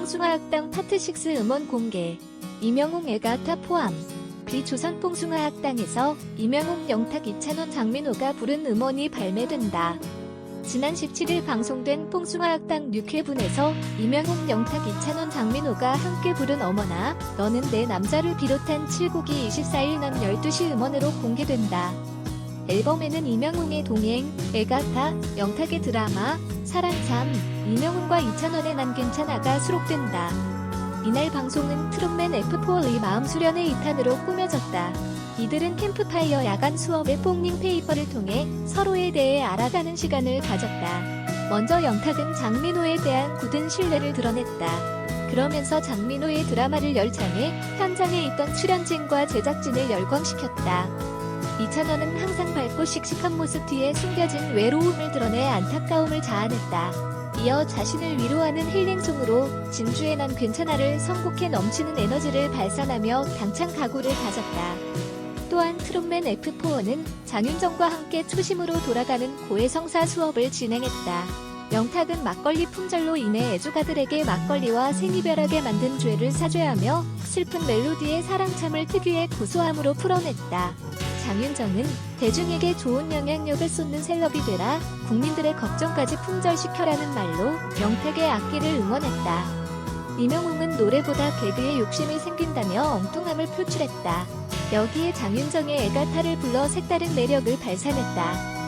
뽕숭아학당 파트 6 음원 공개. 이명웅 애가타 포함. 비조선 뽕숭아학당에서 이명웅 영탁 이찬원 장민호가 부른 음원이 발매된다. 지난 17일 방송된 뽕숭아학당 6회분에서 이명웅 영탁 이찬원 장민호가 함께 부른 어머나 너는 내 남자를 비롯한 7곡이 24일 낮 12시 음원으로 공개된다. 앨범에는 이명웅의 동행, 에가타, 영탁의 드라마, 사랑 참, 이명웅과 이찬원의 난 괜찮아가 수록된다. 이날 방송은 트롯맨 F4의 마음 수련의 2탄으로 꾸며졌다. 이들은 캠프파이어 야간 수업의 뽕링 페이퍼를 통해 서로에 대해 알아가는 시간을 가졌다. 먼저 영탁은 장민호에 대한 굳은 신뢰를 드러냈다. 그러면서 장민호의 드라마를 열창해 현장에 있던 출연진과 제작진을 열광시켰다. 이찬원은 항상 밝고 씩씩한 모습 뒤에 숨겨진 외로움을 드러내 안타까움을 자아냈다. 이어 자신을 위로하는 힐링송으로 진주의 난 괜찮아를 선곡해 넘치는 에너지를 발산하며 당찬 각오를 다졌다. 또한 트롯맨 F4는 장윤정과 함께 초심으로 돌아가는 고해성사 수업을 진행했다. 영탁은 막걸리 품절로 인해 애주가들에게 막걸리와 생이별하게 만든 죄를 사죄하며 슬픈 멜로디의 사랑참을 특유의 고소함으로 풀어냈다. 장윤정은 대중에게 좋은 영향력을 쏟는 셀럽이 되라 국민들의 걱정까지 품절시켜라는 말로 영탁의 악기를 응원했다. 이명웅은 노래보다 개그에 욕심이 생긴다며 엉뚱함을 표출했다. 여기에 장윤정의 애가타를 불러 색다른 매력을 발산했다.